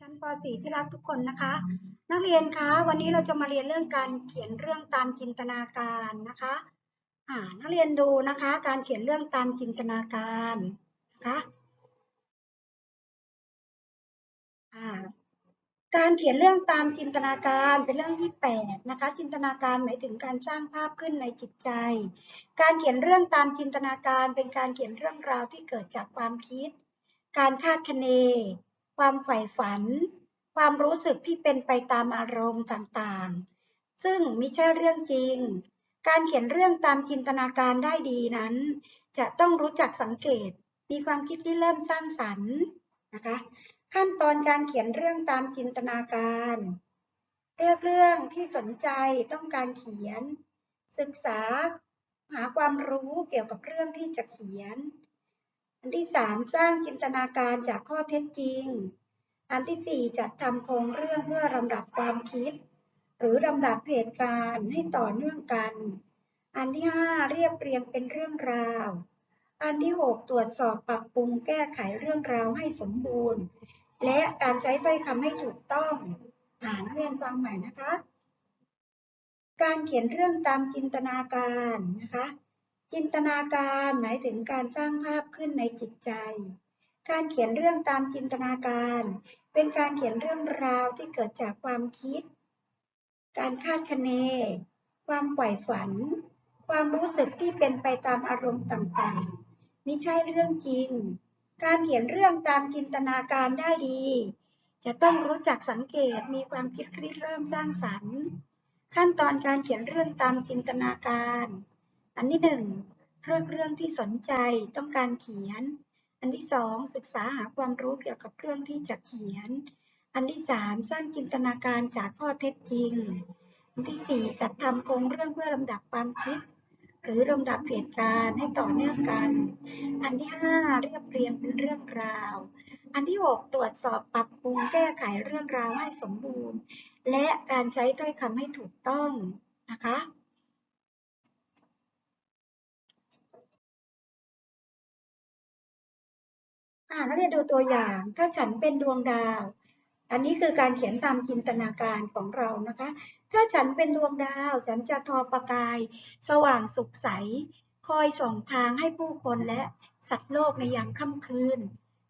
ชั้นป .4 ที่รักทุกคนนะคะ นักเรียนคะวันนี้เราจะมาเรียนเรื่องการเขียนเรื่องตามจินตนาการนะคะอ่านักเรียนดูนะคะ การเขียนเรื่องตามจินตนาการนะคะอ่าการเขียนเรื่องตามจินตนาการเป็นเรื่องที่แปดนะคะ จินตนาการหมายถึงการสร้างภาพขึ้นในจิตใจ การเขียนเรื่องตามจินตนาการเป็นการเขียนเรื่องราวที่เกิดจากความคิด การคาดคะเน ความใฝ่ฝัน ความรู้สึกที่เป็นไปตามอารมณ์ต่างๆ ซึ่งไม่ใช่เรื่องจริง การเขียนเรื่องตามจินตนาการได้ดีนั้น จะต้องรู้จักสังเกต มีความคิดที่เริ่มสร้างสรรค์นะคะ ขั้นตอนการเขียนเรื่องตามจินตนาการ เลือกเรื่องที่สนใจต้องการเขียน ศึกษาหาความรู้เกี่ยวกับเรื่องที่จะเขียน อันที่สามสร้างจินตนาการจากข้อเท็จจริง อันที่สี่จัดทำโครงเรื่องเพื่อลำดับความคิด หรือลำดับเหตุการณ์ให้ต่อเนื่องกัน อันที่ห้าเรียบเรียงเป็นเรื่องราว อันที่หกตรวจสอบปรับปรุงแก้ไขเรื่องราวให้สมบูรณ์ และการใช้ถ้อยคำให้ถูกต้องอ่านเรียนฟังใหม่นะคะ การเขียนเรื่องตามจินตนาการนะคะ จินตนาการหมายถึงการสร้างภาพขึ้นในจิตใจ การเขียนเรื่องตามจินตนาการ เป็นการเขียนเรื่องราวที่เกิดจากความคิด การคาดคะเน ความใฝ่ฝัน ความรู้สึกที่เป็นไปตามอารมณ์ต่างๆไม่ใช่เรื่องจริง การเขียนเรื่องตามจินตนาการได้ดี จะต้องรู้จักสังเกตมีความคิดริเริ่มสร้างสรรค์ ขั้นตอนการเขียนเรื่องตามจินตนาการ อันที่หนึ่งเรื่องเรื่องที่สนใจต้องการเขียน อันที่สองศึกษาหาความรู้เกี่ยวกับเรื่องที่จะเขียน อันที่สามสร้างจินตนาการจากข้อเท็จจริง อันที่สี่จัดทำโครงเรื่องเพื่อลำดับความคิด หรือลำดับเหตุการณ์ให้ต่อเนื่องกัน อันที่ห้าเรียบเรียงเป็นเรื่องราว อันที่หกตรวจสอบปรับปรุงแก้ไขเรื่องราวให้สมบูรณ์ และการใช้ถ้อยคำให้ถูกต้องนะคะ อ่านักเรียนดูตัวอย่าง ถ้าฉันเป็นดวงดาว อันนี้คือการเขียนตามจินตนาการของเรานะคะ ถ้าฉันเป็นดวงดาว ฉันจะทอประกาย สว่างสุขใส คอยส่องทางให้ผู้คนและสัตว์โลกในยามค่ำคืน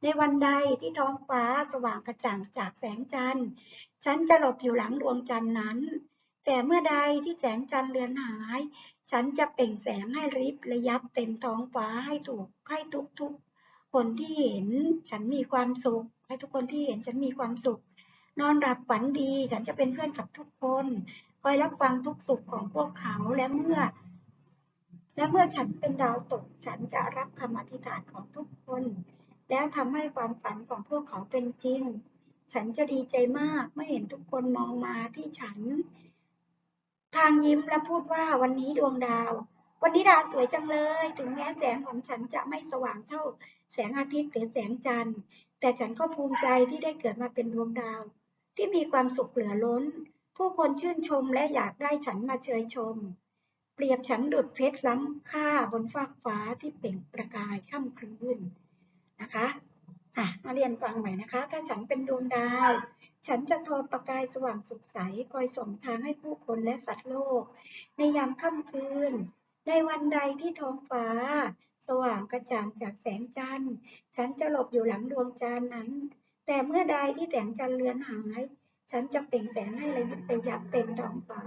ในวันใดที่ท้องฟ้าสว่างกระจ่างจากแสงจันทร์ ฉันจะหลบอยู่หลังดวงจันทร์นั้น แต่เมื่อใดที่แสงจันทร์เลือนหาย ฉันจะเปล่งแสงให้ริบระยับเต็มท้องฟ้าให้ถูกให้ทุกทุกๆ คนที่เห็นฉันมีความสุข ให้ทุกคนที่เห็นฉันมีความสุข นอนหลับฝันดี ฉันจะเป็นเพื่อนกับทุกคน คอยรับฟังทุกสุขของพวกเขา และเมื่อ และเมื่อฉันเป็นดาวตก ฉันจะรับคำอธิษฐานของทุกคน แล้วทำให้ความฝันของพวกเขาเป็นจริง ฉันจะดีใจมากเมื่อเห็นทุกคนมองมาที่ฉัน ทางยิ้มและพูดว่าวันนี้ดวงดาว วันนี้ดาวสวยจังเลย ถึงแม้แสงของฉันจะไม่สว่างเท่า แสงอาทิตย์หรือแสงจันทร์ แต่ฉันก็ภูมิใจที่ได้เกิดมาเป็นดวงดาว ที่มีความสุขเหลือล้น ผู้คนชื่นชมและอยากได้ฉันมาเชยชม เปรียบฉันดุดเพชรล้ำค่าบนฟากฟ้าที่เปล่งประกายค่ำคืนนะคะอะมาเรียนฟังใหม่นะคะ ถ้าฉันเป็นดวงดาว ฉันจะทอประกายสว่างสุขใสคอยส่งทางให้ผู้คนและสัตว์โลก ในยามค่ำคืน ในวันใดที่ท้องฟ้า สว่างกระจ่างจากแสงจันทร์ ฉันจะหลบอยู่หลังดวงจันทร์นั้น แต่เมื่อใดที่แสงจันทร์เลือนหาย ฉันจะเปล่งแสงให้ระยิบระยับเต็มท้องฟ้า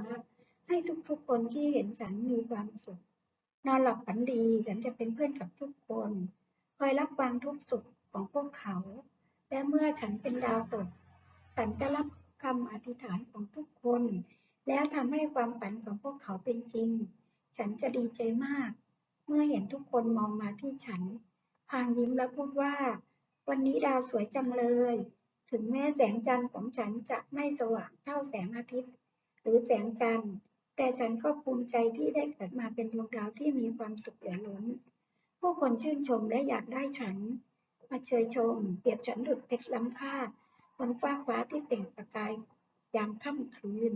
ให้ทุกๆคนที่เห็นฉันมีความสุข นอนหลับฝันดี ฉันจะเป็นเพื่อนกับทุกคน คอยรับฟังทุกสุขของพวกเขา และเมื่อฉันเป็นดาวตก ฉันจะรับคำอธิษฐานของทุกคน แล้วทำให้ความฝันของพวกเขาเป็นจริง ฉันจะดีใจมาก เมื่อเห็นทุกคนมองมาที่ฉัน พางยิ้มและพูดว่า วันนี้ดาวสวยจังเลย ถึงแม้แสงจันทร์ของฉันจะไม่สว่างเท่าแสงอาทิตย์ หรือแสงจันทร์ แต่ฉันก็ภูมิใจที่ได้เกิดมาเป็นดวงดาวที่มีความสุขเหลือล้น ผู้คนชื่นชมและอยากได้ฉัน มาเชยชม เปรียบฉันดุจเพชรล้ำค่าบนฟ้าฟ้าที่เปล่งประกายยามค่ำคืน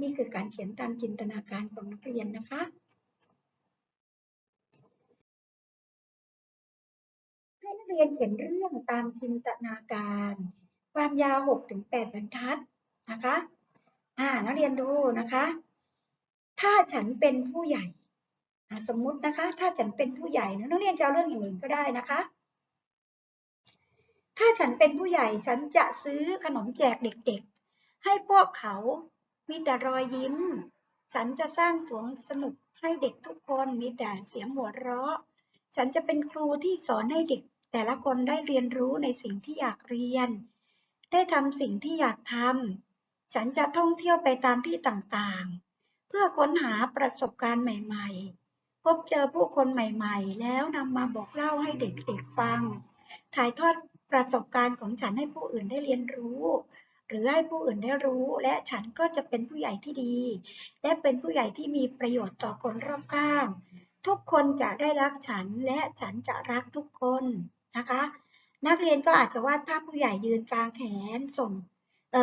นี่คือการเขียนตามจินตนาการของนักเรียนนะคะ เรียนเขียนเรื่องตามจินตนาการ ความยาว6ถึง8บรรทัดนะคะอ่านักเรียนดูนะคะ ถ้าฉันเป็นผู้ใหญ่สมมุตินะคะ ถ้าฉันเป็นผู้ใหญ่นะนักเรียนจะเอาเรื่องอย่างอื่นก็ได้นะคะ ถ้าฉันเป็นผู้ใหญ่ฉันจะซื้อขนมแจกเด็กๆ ให้พวกเขามีแต่รอยยิ้ม ฉันจะสร้างสวนสนุกให้เด็กทุกคนมีแต่เสียงหัวเราะ ฉันจะเป็นครูที่สอนให้เด็ก แต่ละคนได้เรียนรู้ในสิ่งที่อยากเรียน ได้ทำสิ่งที่อยากทำ ฉันจะท่องเที่ยวไปตามที่ต่างๆ เพื่อค้นหาประสบการณ์ใหม่ๆ พบเจอผู้คนใหม่ๆ แล้วนำมาบอกเล่าให้เด็กๆฟัง ถ่ายทอดประสบการณ์ของฉันให้ผู้อื่นได้เรียนรู้ หรือให้ผู้อื่นได้รู้ และฉันก็จะเป็นผู้ใหญ่ที่ดี และเป็นผู้ใหญ่ที่มีประโยชน์ต่อคนรอบข้าง ทุกคนจะได้รักฉันและฉันจะรักทุกคน นะคะ นักเรียนก็อาจจะวาดภาพผู้ใหญ่ยืนกลางแขนส่ง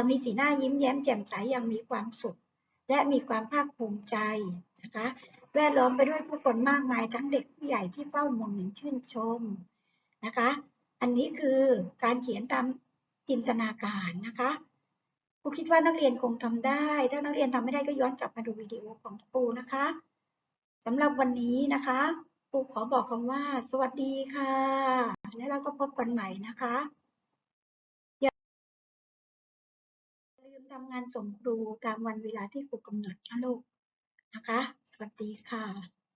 มีสีหน้ายิ้มแย้มแจ่มใสอย่างมีความสุข และมีความภาคภูมิใจนะคะ แวดล้อมไปด้วยผู้คนมากมายทั้งเด็กผู้ใหญ่ที่เฝ้ามองอย่างชื่นชมนะคะ อันนี้คือการเขียนตามจินตนาการนะคะครูคิดว่านักเรียนคงทำได้ ถ้านักเรียนทำไม่ได้ก็ย้อนกลับมาดูวิดีโอของครูนะคะสำหรับวันนี้นะคะ รูขอบอกคำว่า สวัสดีค่ะ แล้วเราก็พบกันใหม่นะคะ อย่าลืมทำงานส่งครูตามวันเวลาที่ครูกำหนดนะลูกนะคะ สวัสดีค่ะ